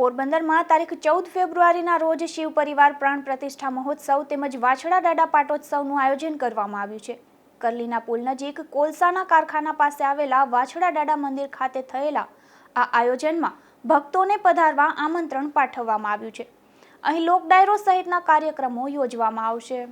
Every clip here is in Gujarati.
પોરબંદરમાં તારીખ ચૌદ ફેબ્રુઆરીના રોજ શિવ પરિવાર પ્રાણ પ્રતિષ્ઠા મહોત્સવ તેમજ વાછડા દાડા પાટોત્સવનું આયોજન કરવામાં આવ્યું છે. કરલીના પુલ નજીક કોલસાના કારખાના પાસે આવેલા વાછડા દાડા મંદિર ખાતે થયેલા આ આયોજનમાં ભક્તોને પધારવા આમંત્રણ પાઠવવામાં આવ્યું છે. અહીં લોકડાયરો સહિતના કાર્યક્રમો યોજવામાં આવશે.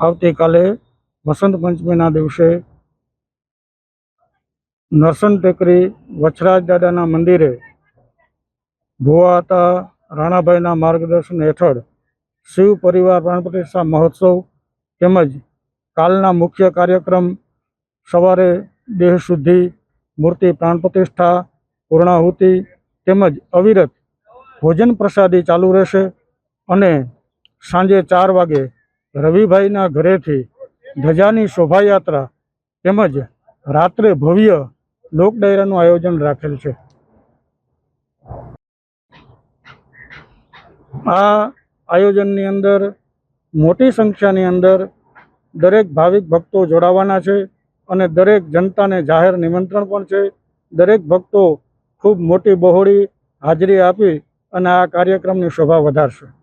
આવતીકાલે વસંત પંચમીના દિવસે નરસન ટેકરી વછરાજ દાદાના મંદિરે ભુવાતા રાણાભાઈના માર્ગદર્શન હેઠળ શિવ પરિવાર પ્રાણપ્રતિષ્ઠા મહોત્સવ તેમજ કાલના મુખ્ય કાર્યક્રમ સવારે દેહ શુદ્ધિ, મૂર્તિ પ્રાણ પ્રતિષ્ઠા પૂર્ણાહુતિ તેમજ અવિરત ભોજન પ્રસાદી ચાલુ રહેશે અને સાંજે ચાર વાગે રવિભાઈના ઘરેથી ધજાની શોભાયાત્રા તેમજ રાત્રે ભવ્ય લોક ડાયરાનું આયોજન રાખેલ છે. આ આયોજનની અંદર મોટી સંખ્યાની અંદર દરેક ભાવિક ભક્તો જોડાવાના છે અને દરેક જનતાને જાહેર નિમંત્રણ પણ છે. દરેક ભક્તો ખૂબ મોટી બહોળી હાજરી આપી અને આ કાર્યક્રમની શોભા વધારશે.